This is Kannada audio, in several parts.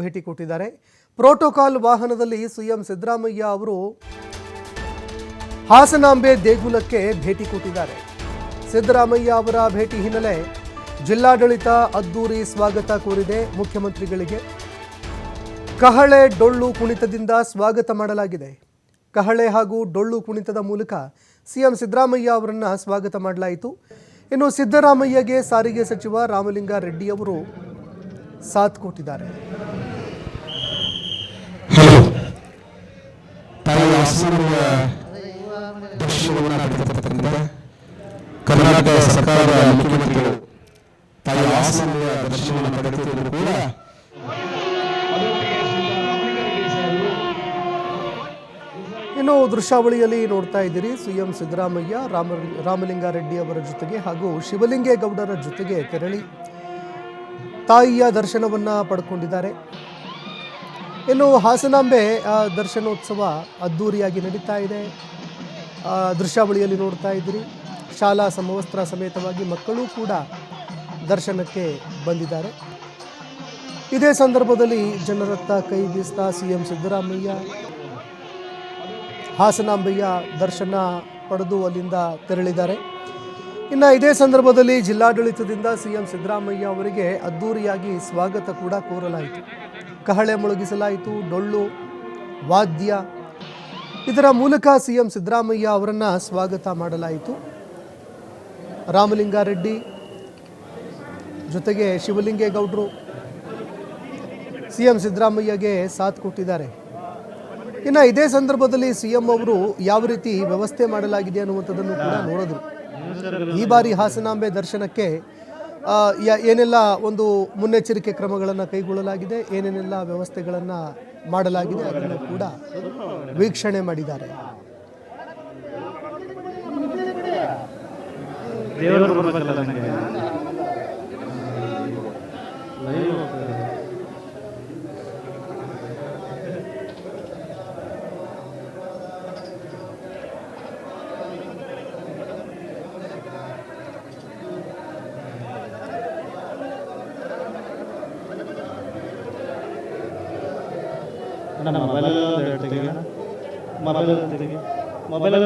ಭೇಟಿ ಕೊಟ್ಟಿದ್ದಾರೆ. ಪ್ರೋಟೋಕಾಲ್ ವಾಹನದಲ್ಲಿ ಸಿಎಂ ಸಿದ್ದರಾಮಯ್ಯ ಅವರು ಹಾಸನಾಂಬೆ ದೇಗುಲಕ್ಕೆ ಭೇಟಿ ಕೊಟ್ಟಿದ್ದಾರೆ. ಸಿದ್ದರಾಮಯ್ಯ ಅವರ ಭೇಟಿ ಹಿನ್ನೆಲೆ ಜಿಲ್ಲಾಡಳಿತ ಅದ್ದೂರಿ ಸ್ವಾಗತ ಕೋರಿದೆ ಮುಖ್ಯಮಂತ್ರಿಗಳಿಗೆ. ಕಹಳೆ ಡೊಳ್ಳು ಕುಣಿತದಿಂದ ಸ್ವಾಗತ ಮಾಡಲಾಗಿದೆ. ಕಹಳೆ ಹಾಗೂ ಡೊಳ್ಳು ಕುಣಿತದ ಮೂಲಕ ಸಿಎಂ ಸಿದ್ದರಾಮಯ್ಯ ಅವರನ್ನು ಸ್ವಾಗತ ಮಾಡಲಾಯಿತು. ಇನ್ನು ಸಿದ್ದರಾಮಯ್ಯಗೆ ಸಾರಿಗೆ ಸಚಿವ ರಾಮಲಿಂಗಾರೆಡ್ಡಿ ಅವರು ಸಾಥ್ ಕೊಟ್ಟಿದ್ದಾರೆ. ತಾಯಿ ದೃಶ್ಯವನ್ನು ಪಡೆದಿರ್ತಕ್ಕಂಥ ಕರ್ನಾಟಕ ಸರ್ಕಾರದ ಮುಖ್ಯಮಂತ್ರಿಗಳು ತಾಯಿ ಹಾಸನದ ದರ್ಶನವನ್ನು ಪಡೆದಿದ್ದರೂ ಕೂಡ ಇನ್ನು ದೃಶ್ಯಾವಳಿಯಲ್ಲಿ ನೋಡ್ತಾ ಇದ್ದೀರಿ. ಸಿಎಂ ಸಿದ್ದರಾಮಯ್ಯ, ರಾಮ ರಾಮಲಿಂಗಾರೆಡ್ಡಿ ಅವರ ಜೊತೆಗೆ ಹಾಗೂ ಶಿವಲಿಂಗೇಗೌಡರ ಜೊತೆಗೆ ತೆರಳಿ ತಾಯಿಯ ದರ್ಶನವನ್ನು ಪಡ್ಕೊಂಡಿದ್ದಾರೆ. ಇನ್ನು ಹಾಸನಾಂಬೆ ದರ್ಶನೋತ್ಸವ ಅದ್ಧೂರಿಯಾಗಿ ನಡೀತಾ ಇದೆ. ದೃಶ್ಯಾವಳಿಯಲ್ಲಿ ನೋಡ್ತಾ ಇದ್ದೀರಿ. ಶಾಲಾ ಸಮವಸ್ತ್ರ ಸಮೇತವಾಗಿ ಮಕ್ಕಳು ಕೂಡ ದರ್ಶನಕ್ಕೆ ಬಂದಿದ್ದಾರೆ. ಇದೇ ಸಂದರ್ಭದಲ್ಲಿ ಜನರತ್ತ ಕೈ ಬೀಸ್ತಾ ಸಿಎಂ ಸಿದ್ದರಾಮಯ್ಯ, ಹಾಸನಾಂಬೆಯ ದರ್ಶನ ಪಡೆದು ಅಲ್ಲಿಂದ ತೆರಳಿದ್ದಾರೆ. ಇನ್ನು ಇದೇ ಸಂದರ್ಭದಲ್ಲಿ ಜಿಲ್ಲಾಡಳಿತದಿಂದ ಸಿ ಎಂ ಸಿದ್ದರಾಮಯ್ಯ ಅವರಿಗೆ ಅದ್ಧೂರಿಯಾಗಿ ಸ್ವಾಗತ ಕೂಡ ಕೋರಲಾಯಿತು. ಕಹಳೆ ಮುಳುಗಿಸಲಾಯಿತು, ಡೊಳ್ಳು, ವಾದ್ಯ. ಇದರ ಮೂಲಕ ಸಿಎಂ ಸಿದ್ದರಾಮಯ್ಯ ಅವರನ್ನು ಸ್ವಾಗತ ಮಾಡಲಾಯಿತು. ರಾಮಲಿಂಗಾರೆಡ್ಡಿ ಜೊತೆಗೆ ಶಿವಲಿಂಗೇಗೌಡರು ಸಿಎಂ ಸಿದ್ದರಾಮಯ್ಯಗೆ ಸಾಥ್ ಕೊಟ್ಟಿದ್ದಾರೆ. ಇನ್ನು ಇದೇ ಸಂದರ್ಭದಲ್ಲಿ ಸಿಎಂ ಅವರು ಯಾವ ರೀತಿ ವ್ಯವಸ್ಥೆ ಮಾಡಲಾಗಿದೆ ಅನ್ನುವಂಥದ್ದನ್ನು ಕೂಡ ನೋಡಿದ್ರು. ಈ ಬಾರಿ ಹಾಸನಾಂಬೆ ದರ್ಶನಕ್ಕೆ ಏನೆಲ್ಲ ಒಂದು ಮುನ್ನೆಚ್ಚರಿಕೆ ಕ್ರಮಗಳನ್ನು ಕೈಗೊಳ್ಳಲಾಗಿದೆ ಏನೇನೆಲ್ಲ ವ್ಯವಸ್ಥೆಗಳನ್ನು ಮಾಡಲಾಗಿದೆ ಅದನ್ನು ಕೂಡ ವೀಕ್ಷಣೆ ಮಾಡಿದ್ದಾರೆ. ದೇವರು ನನ್ನ ಮೊಬೈಲ್ ತೆಗಿ ಮೊಬೈಲ್ ತೆಗಿ ಮೊಬೈಲ್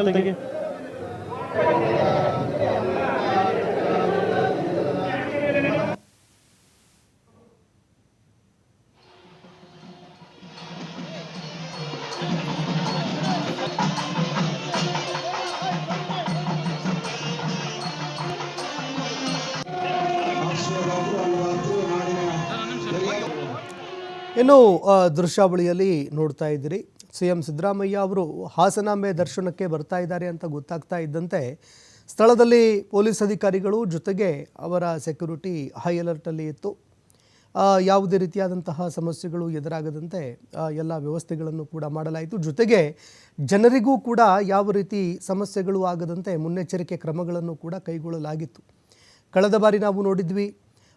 ಇನ್ನು ದೃಶ್ಯಾವಳಿಯಲ್ಲಿ ನೋಡ್ತಾ ಇದ್ದೀರಿ. ಸಿ ಎಂ ಸಿದ್ದರಾಮಯ್ಯ ಅವರು ಹಾಸನಾಂಬೆ ದರ್ಶನಕ್ಕೆ ಬರ್ತಾ ಇದ್ದಾರೆ ಅಂತ ಗೊತ್ತಾಗ್ತಾ ಇದ್ದಂತೆ ಸ್ಥಳದಲ್ಲಿ ಪೊಲೀಸ್ ಅಧಿಕಾರಿಗಳು ಜೊತೆಗೆ ಅವರ ಸೆಕ್ಯೂರಿಟಿ ಹೈ ಅಲರ್ಟಲ್ಲಿ ಇತ್ತು. ಯಾವುದೇ ರೀತಿಯಾದಂತಹ ಸಮಸ್ಯೆಗಳು ಎದುರಾಗದಂತೆ ಎಲ್ಲ ವ್ಯವಸ್ಥೆಗಳನ್ನು ಕೂಡ ಮಾಡಲಾಯಿತು. ಜೊತೆಗೆ ಜನರಿಗೂ ಕೂಡ ಯಾವ ರೀತಿ ಸಮಸ್ಯೆಗಳು ಆಗದಂತೆ ಮುನ್ನೆಚ್ಚರಿಕೆ ಕ್ರಮಗಳನ್ನು ಕೂಡ ಕೈಗೊಳ್ಳಲಾಗಿತ್ತು. ಕಳೆದ ಬಾರಿ ನಾವು ನೋಡಿದ್ವಿ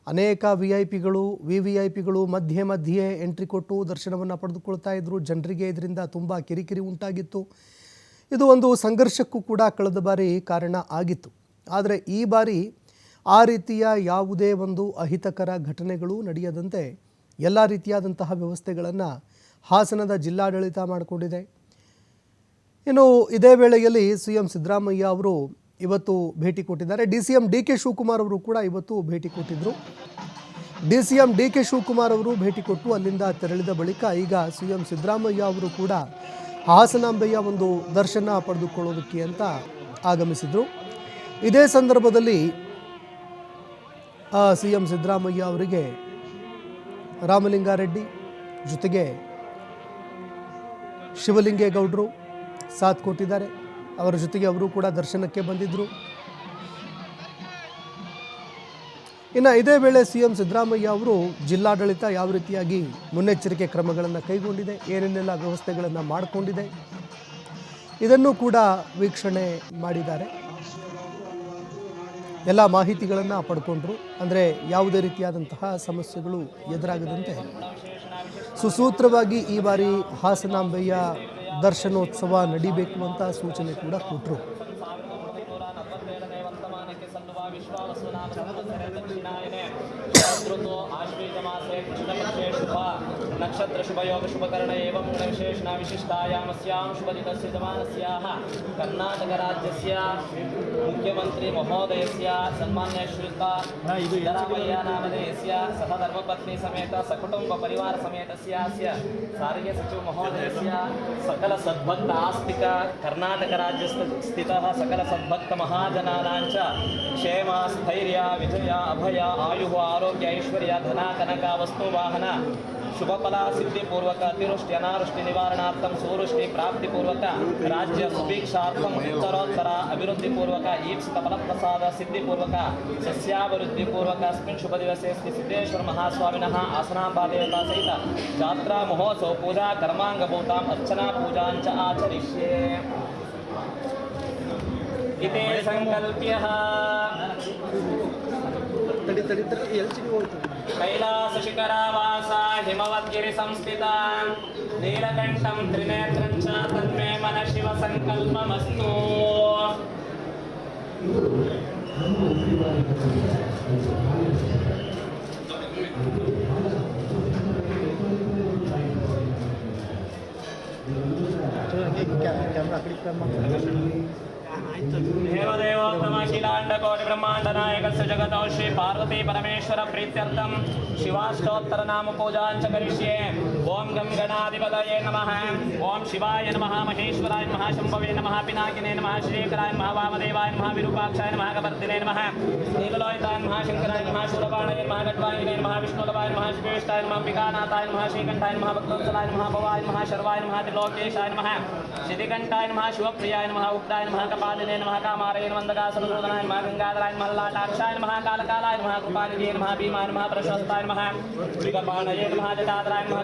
ಅನೇಕ ವಿ ಐ ಪಿಗಳು ವಿ ವಿ ಐ ಪಿಗಳು ಮಧ್ಯೆ ಮಧ್ಯೆ ಎಂಟ್ರಿ ಕೊಟ್ಟು ದರ್ಶನವನ್ನು ಪಡೆದುಕೊಳ್ತಾ ಇದ್ದರು ಜನರಿಗೆ ಇದರಿಂದ ತುಂಬ ಕಿರಿಕಿರಿ ಉಂಟಾಗಿತ್ತು. ಇದು ಒಂದು ಸಂಘರ್ಷಕ್ಕೂ ಕೂಡ ಕಳೆದ ಬಾರಿ ಕಾರಣ ಆಗಿತ್ತು. ಆದರೆ ಈ ಬಾರಿ ಆ ರೀತಿಯ ಯಾವುದೇ ಒಂದು ಅಹಿತಕರ ಘಟನೆಗಳು ನಡೆಯದಂತೆ ಎಲ್ಲ ರೀತಿಯಾದಂತಹ ವ್ಯವಸ್ಥೆಗಳನ್ನು ಹಾಸನದ ಜಿಲ್ಲಾಡಳಿತ ಮಾಡಿಕೊಂಡಿದೆ. ಇನ್ನು ಇದೇ ವೇಳೆಯಲ್ಲಿ ಸಿ ಎಂ ಸಿದ್ದರಾಮಯ್ಯ ಅವರು ಇವತ್ತು ಭೇಟಿ ಕೊಟ್ಟಿದ್ದಾರೆ. D C M D K Shivakumar ಅವರು ಕೂಡ ಇವತ್ತು ಭೇಟಿ ಕೊಟ್ಟಿದ್ದರು D C M D K Shivakumar ಅವರು ಭೇಟಿ ಕೊಟ್ಟು ಅಲ್ಲಿಂದ ತೆರಳಿದ ಬಳಿಕ ಈಗ ಸಿ ಎಂ ಸಿದ್ದರಾಮಯ್ಯ ಅವರು ಕೂಡ ಹಾಸನಾಂಬೆಯ ಒಂದು ದರ್ಶನ ಪಡೆದುಕೊಳ್ಳೋದಕ್ಕೆ ಅಂತ ಆಗಮಿಸಿದರು. ಇದೇ ಸಂದರ್ಭದಲ್ಲಿ ಸಿ ಎಂ ಸಿದ್ದರಾಮಯ್ಯ ಅವರಿಗೆ ರಾಮಲಿಂಗಾರೆಡ್ಡಿ ಜೊತೆಗೆ ಶಿವಲಿಂಗೇಗೌಡರು ಸಾಥ್ ಕೊಟ್ಟಿದ್ದಾರೆ. ಅವರ ಜೊತೆಗೆ ಅವರು ಕೂಡ ದರ್ಶನಕ್ಕೆ ಬಂದಿದ್ದರು ಇನ್ನು ಇದೇ ವೇಳೆ ಸಿ ಎಂ ಸಿದ್ದರಾಮಯ್ಯ ಅವರು ಜಿಲ್ಲಾಡಳಿತ ಯಾವ ರೀತಿಯಾಗಿ ಮುನ್ನೆಚ್ಚರಿಕೆ ಕ್ರಮಗಳನ್ನು ಕೈಗೊಂಡಿದೆ, ಏನೇನೆಲ್ಲ ವ್ಯವಸ್ಥೆಗಳನ್ನು ಮಾಡಿಕೊಂಡಿದೆ, ಇದನ್ನು ಕೂಡ ವೀಕ್ಷಣೆ ಮಾಡಿದ್ದಾರೆ. ಎಲ್ಲ ಮಾಹಿತಿಗಳನ್ನು ಪಡ್ಕೊಂಡ್ರು. ಅಂದರೆ ಯಾವುದೇ ರೀತಿಯಾದಂತಹ ಸಮಸ್ಯೆಗಳು ಎದುರಾಗದಂತೆ ಸುಸೂತ್ರವಾಗಿ ಈ ಬಾರಿ ಹಾಸನಾಂಬೆಯ ದರ್ಶನೋತ್ಸವ ನಡಿಬೇಕು ಅಂತ ಸೂಚನೆ ಕೂಡ ಕೊಟ್ಟರು नक्षत्रशुभयोगशुभकरण एवं गुणविशेषणा विशिष्टायामस्यां शुभदितस्यजमानस्याः कर्णाटकराज्यस्य मुख्यमन्त्रिमहोदयस्य सन्मान्य श्रुता सिद्धरामय्यानामधेयस्य सचिव महोदय से सकल सद्भक्त आस्तिक कर्नाटक राज्य स्थित सकल सद्भक्त महाजना क्षेम स्थैर्य विजय अभय आयु आरोग्य ऐश्वर्य धना कनक वस्तुवाहन शुभफलासिद्धिपूर्वक, अतिवृष्टि निवारणार्थं सुवृष्टि प्राप्तिपूर्वक राज्य सुभिक्षार्थम उत्तरोत्तर अभिवृद्धिपूर्वक ईप्सितफलप्रसाद सिद्धिपूर्वक सस्याभिवृद्धिपूर्वक अस्मिन् शुभदिवसे सिद्धेश्वरमहास्वामिनः आसनाम्बादेवता सहित जात्रा, महोत्सव, पूजा कर्मांगभूता अर्चना, पूजाञ्च आचरिष्ये। इति सङ्कल्प्यः ಕಡಿತಡಿದ್ರೆ ಎಲ್ಚಿಗೆ ಹೋಯ್ತು ಕೈಲಾಸ ಶಿಖರಾವಾಸ ಹಿಮವದ್ಗಿರಿ ಸಂಸ್ಥಿತ ನೀಲಕಂಠಂ ತ್ರಿನೇತ್ರಂ ಚ ತನ್ಮೇ ಮನ ಶಿವ ಸಂಕಲ್ಪಮಸ್ತು ಕ್ಯಾಮ್ರಾ ಕ್ಲಿಕ್ ಮಾಡಿ देवदेवोत्तमखिलाण्डकोटि ब्रह्माण्डनायकस्य जगतौ श्रीपार्वती परमेश्वर प्रीत्यर्थं शिवाष्टोत्तरनामपूजां च करिष्ये ॐ गं गणाधिपतये नमः। ॐ शिवाय नमः, महेश्वराय नमः शम्भवे नमः, पिनाकिने नमः श्रीकराय नमः, वामदेवाय नमः, विरूपाक्षाय नमः कपर्दिने नमः। नीललोहिताय नमः शङ्कराय नमः शूलपाणये नमः गड्वायिने नमः विष्णुलवाय नमः शिवेष्टाय नमः विकानाथाय नमः, श्रीकण्ठाय नमः, भक्तवत्सलाय नमः भवाय नमः, शर्वाय नमः, त्रिलोकेशाय नमः शितिकण्ठाय नमः, शिवप्रियाय नमः उग्राय नमः, कपालिने नमः नमः मन्दकासुरसूदनाय नमः गङ्गाधराय नमः लाटाक्षाय नमः, कालकालाय नमः कृपानिधे नमः, भीमाय नमः, प्रशस्ताय नमः मृगपाणये नमः जटाधराय नमः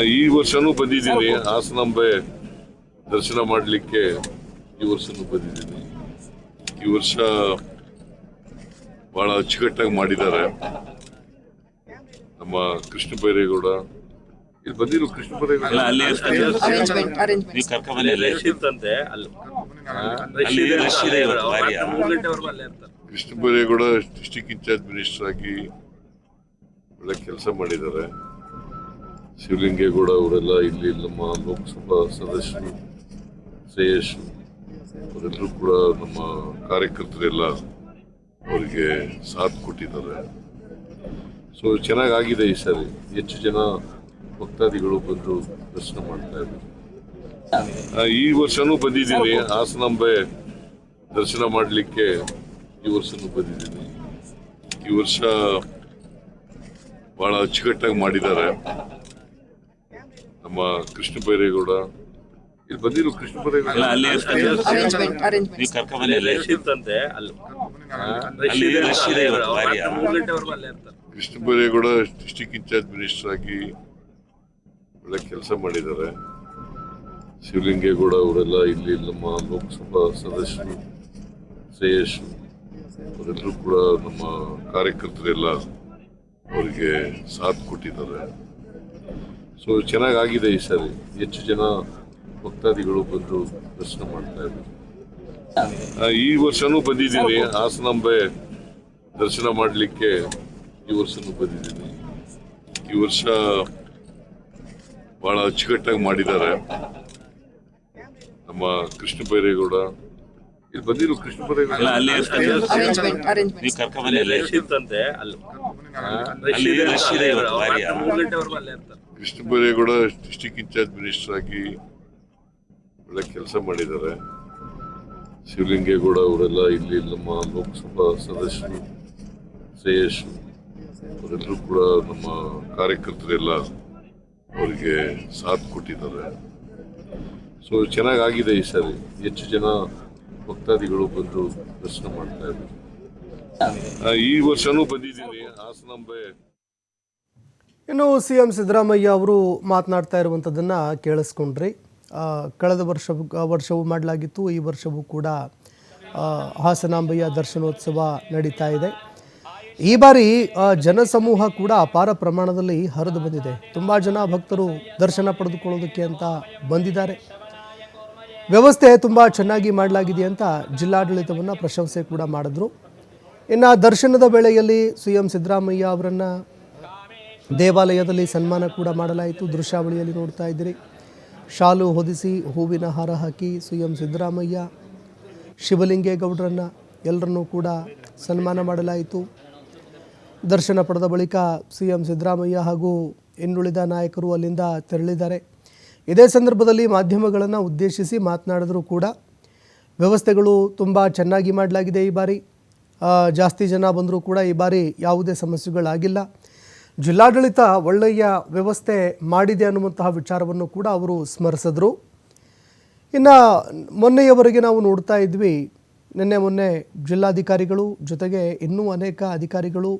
ಈ ವರ್ಷನೂ ಬಂದಿದ್ದೀನಿ. ಹಾಸನಾಂಬೆ ದರ್ಶನ ಮಾಡಲಿಕ್ಕೆ ಈ ವರ್ಷನೂ ಬಂದಿದ್ದೀನಿ. ಈ ವರ್ಷ ಬಹಳ ಅಚ್ಚುಕಟ್ಟಾಗಿ ಮಾಡಿದ್ದಾರೆ. ನಮ್ಮ ಕೃಷ್ಣ ಬೈರೇಗೌಡ. ಇಲ್ಲಿ ಬಂದಿರು Krishna Byregowda. Krishna Byregowda district incharge minister ಆಗಿ ಒಳ್ಳೆ ಕೆಲಸ ಮಾಡಿದ್ದಾರೆ. ಶಿವಲಿಂಗೇಗೌಡ ಅವರೆಲ್ಲ ಇಲ್ಲಿ ನಮ್ಮ ಲೋಕಸಭಾ ಸದಸ್ಯರು ಶ್ರೇಯಸ್ ಅವರೆಲ್ಲರೂ ಕೂಡ ನಮ್ಮ ಕಾರ್ಯಕರ್ತರೆಲ್ಲ ಅವರಿಗೆ ಸಾಥ್ ಕೊಟ್ಟಿದ್ದಾರೆ. ಸೊ ಚೆನ್ನಾಗಾಗಿದೆ ಈ ಸಾರಿ. ಹೆಚ್ಚು ಜನ ಭಕ್ತಾದಿಗಳು ಬಂದು ದರ್ಶನ ಮಾಡ್ತಾ ಇದ್ದಾರೆ. ಈ ವರ್ಷನೂ ಬಂದಿದ್ದೀನಿ. ಹಾಸನಾಂಬೆ ದರ್ಶನ ಮಾಡಲಿಕ್ಕೆ ಈ ವರ್ಷನೂ ಬಂದಿದ್ದೀನಿ. ಈ ವರ್ಷ ಭಾಳ ಅಚ್ಚುಕಟ್ಟಾಗಿ ಮಾಡಿದ್ದಾರೆ. ನಮ್ಮ ಕೃಷ್ಣ ಬೈರೇಗೌಡ. ಇಲ್ಲಿ ಬಂದಿರು Krishna Byregowda. Krishna Byregowda district incharge minister ಆಗಿ ಒಳ್ಳೆ ಕೆಲಸ ಮಾಡಿದ್ದಾರೆ. ಶಿವಲಿಂಗೇಗೌಡ ಅವರೆಲ್ಲ ಇಲ್ಲಿ ನಮ್ಮ ಲೋಕಸಭಾ ಸದಸ್ಯರು ಶ್ರೇಯಸ್ ಅವರೆಲ್ಲರೂ ಕೂಡ ನಮ್ಮ ಕಾರ್ಯಕರ್ತರೆಲ್ಲ ಅವರಿಗೆ ಸಾಥ್ ಕೊಟ್ಟಿದ್ದಾರೆ. ಸೊ ಚೆನ್ನಾಗಾಗಿದೆ ಈ ಸರಿ. ಹೆಚ್ಚು ಜನ ಭಕ್ತಾದಿಗಳು ಬಂದು ದರ್ಶನ ಮಾಡ್ತಾ ಇದ್ದಾರೆ. ಈ ವರ್ಷನೂ ಬಂದಿದ್ದೀನಿ. ಹಾಸನಾಂಬೆ ದರ್ಶನ ಮಾಡಲಿಕ್ಕೆ ಈ ವರ್ಷನೂ ಬಂದಿದ್ದೀನಿ. ಈ ವರ್ಷ ಭಾಳ ಅಚ್ಚುಕಟ್ಟಾಗಿ ಮಾಡಿದ್ದಾರೆ. ನಮ್ಮ ಕೃಷ್ಣ ಬೈರೇಗೌಡ. ಇಲ್ಲಿ ಬಂದಿರು ಕೃಷ್ಣ ಅಲ್ಲ ಬೈರೇಗೌಡ ಅಲ್ಲಿ. Krishna Byregowda district incharge minister ಆಗಿ ಒಳ್ಳೆ ಕೆಲಸ ಮಾಡಿದ್ದಾರೆ. ಶಿವಲಿಂಗೇಗೌಡ ಅವರೆಲ್ಲ ಇಲ್ಲಿ ನಮ್ಮ ಲೋಕಸಭಾ ಸದಸ್ಯರು ಶ್ರೇಯಸ್ ಅವರೆಲ್ಲರೂ ಕೂಡ ನಮ್ಮ ಕಾರ್ಯಕರ್ತರೆಲ್ಲ ಅವರಿಗೆ ಸಾಥ್ ಕೊಟ್ಟಿದ್ದಾರೆ. ಸೊ ಚೆನ್ನಾಗಾಗಿದೆ ಈ ಸಾರಿ. ಹೆಚ್ಚು ಜನ ಭಕ್ತಾದಿಗಳು ಬಂದು ದರ್ಶನ ಮಾಡ್ತಾ ಇದ್ದಾರೆ. ಈ ವರ್ಷನೂ ಬಂದಿದ್ದೀನಿ. ಹಾಸನಾಂಬೆ ಇನ್ನು ಸಿ ಎಂ ಸಿದ್ದರಾಮಯ್ಯ ಅವರು ಮಾತನಾಡ್ತಾ ಇರುವಂಥದ್ದನ್ನು ಕೇಳಿಸ್ಕೊಂಡ್ರಿ. ಕಳೆದ ವರ್ಷ ವರ್ಷವೂ ಮಾಡಲಾಗಿತ್ತು, ಈ ವರ್ಷವೂ ಕೂಡ ಹಾಸನಾಂಬಯ್ಯ ಹಾಸನಾಂಬೆಯ ದರ್ಶನೋತ್ಸವ ನಡೀತಾ ಇದೆ. ಈ ಬಾರಿ ಜನಸಮೂಹ ಕೂಡ ಅಪಾರ ಪ್ರಮಾಣದಲ್ಲಿ ಹರಿದು ಬಂದಿದೆ. ತುಂಬ ಜನ ಭಕ್ತರು ದರ್ಶನ ಪಡೆದುಕೊಳ್ಳೋದಕ್ಕೆ ಅಂತ ಬಂದಿದ್ದಾರೆ. ವ್ಯವಸ್ಥೆ ತುಂಬ ಚೆನ್ನಾಗಿ ಮಾಡಲಾಗಿದೆ ಅಂತ ಜಿಲ್ಲಾಡಳಿತವನ್ನು ಪ್ರಶಂಸೆ ಕೂಡ ಮಾಡಿದ್ರು. ಇನ್ನು ದರ್ಶನದ ವೇಳೆಯಲ್ಲಿ ಸಿ ಎಂ ಸಿದ್ದರಾಮಯ್ಯ ಅವರನ್ನು ದೇವಾಲಯದಲ್ಲಿ ಸನ್ಮಾನ ಕೂಡ ಮಾಡಲಾಯಿತು. ದೃಶ್ಯಾವಳಿಯಲ್ಲಿ ನೋಡ್ತಾ ಇದ್ದೀರಿ. ಶಾಲು ಹೊದಿಸಿ ಹೂವಿನ ಹಾರ ಹಾಕಿ ಸಿ ಎಂ ಸಿದ್ದರಾಮಯ್ಯ, ಶಿವಲಿಂಗೇಗೌಡರನ್ನು ಎಲ್ಲರನ್ನೂ ಕೂಡ ಸನ್ಮಾನ ಮಾಡಲಾಯಿತು. ದರ್ಶನ ಪಡೆದ ಬಳಿಕ ಸಿ ಎಂ ಸಿದ್ದರಾಮಯ್ಯ ಹಾಗೂ ಇನ್ನುಳಿದ ನಾಯಕರು ಅಲ್ಲಿಂದ ತೆರಳಿದ್ದಾರೆ. ಇದೇ ಸಂದರ್ಭದಲ್ಲಿ ಮಾಧ್ಯಮಗಳನ್ನು ಉದ್ದೇಶಿಸಿ ಮಾತನಾಡಿದರೂ ಕೂಡ. ವ್ಯವಸ್ಥೆಗಳು ತುಂಬ ಚೆನ್ನಾಗಿ ಮಾಡಲಾಗಿದೆ ಈ ಬಾರಿ. ಜಾಸ್ತಿ ಜನ ಬಂದರೂ ಕೂಡ ಈ ಬಾರಿ ಯಾವುದೇ ಸಮಸ್ಯೆಗಳಾಗಿಲ್ಲ. ಜಿಲ್ಲಾಡಳಿತ ಒಳ್ಳೆಯ ವ್ಯವಸ್ಥೆ ಮಾಡಿದೆ ಅನ್ನುವಂತಹ ವಿಚಾರವನ್ನು ಕೂಡ ಅವರು ಸ್ಮರಿಸಿದ್ರು. ಇನ್ನು ಮೊನ್ನೆಯವರೆಗೆ ನಾವು ನೋಡ್ತಾ ಇದ್ವಿ, ನಿನ್ನೆ ಮೊನ್ನೆ ಜಿಲ್ಲಾಧಿಕಾರಿಗಳು ಜೊತೆಗೆ ಇನ್ನೂ ಅನೇಕ ಅಧಿಕಾರಿಗಳು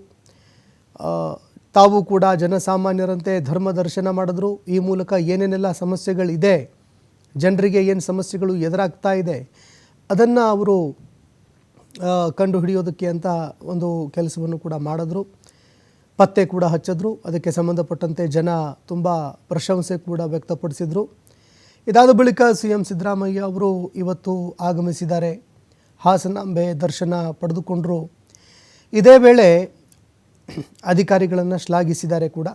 ತಾವು ಕೂಡ ಜನಸಾಮಾನ್ಯರಂತೆ ಧರ್ಮ ದರ್ಶನ ಮಾಡಿದ್ರು. ಈ ಮೂಲಕ ಏನೇನೆಲ್ಲ ಸಮಸ್ಯೆಗಳಿದೆ, ಜನರಿಗೆ ಏನು ಸಮಸ್ಯೆಗಳು ಎದುರಾಗ್ತಾ ಇದೆ, ಅದನ್ನು ಅವರು ಕಂಡುಹಿಡಿಯೋದಕ್ಕೆ ಕಂಡು ಹಿಡಿಯೋದಕ್ಕೆ ಅಂತ ಒಂದು ಕೆಲಸವನ್ನು ಕೂಡ ಮಾಡಿದ್ರು. ಪತ್ತೆ ಕೂಡ ಹಚ್ಚಿದ್ರು. ಅದಕ್ಕೆ ಸಂಬಂಧಪಟ್ಟಂತೆ ಜನ ತುಂಬ ಪ್ರಶಂಸೆ ಕೂಡ ವ್ಯಕ್ತಪಡಿಸಿದರು. ಇದಾದ ಬಳಿಕ ಸಿ ಎಂ ಸಿದ್ದರಾಮಯ್ಯ ಅವರು ಇವತ್ತು ಆಗಮಿಸಿದ್ದಾರೆ. ಹಾಸನಾಂಬೆ ದರ್ಶನ ಪಡೆದುಕೊಂಡರು. ಇದೇ ವೇಳೆ ಅಧಿಕಾರಿಗಳನ್ನು ಶ್ಲಾಘಿಸಿದ್ದಾರೆ ಕೂಡ.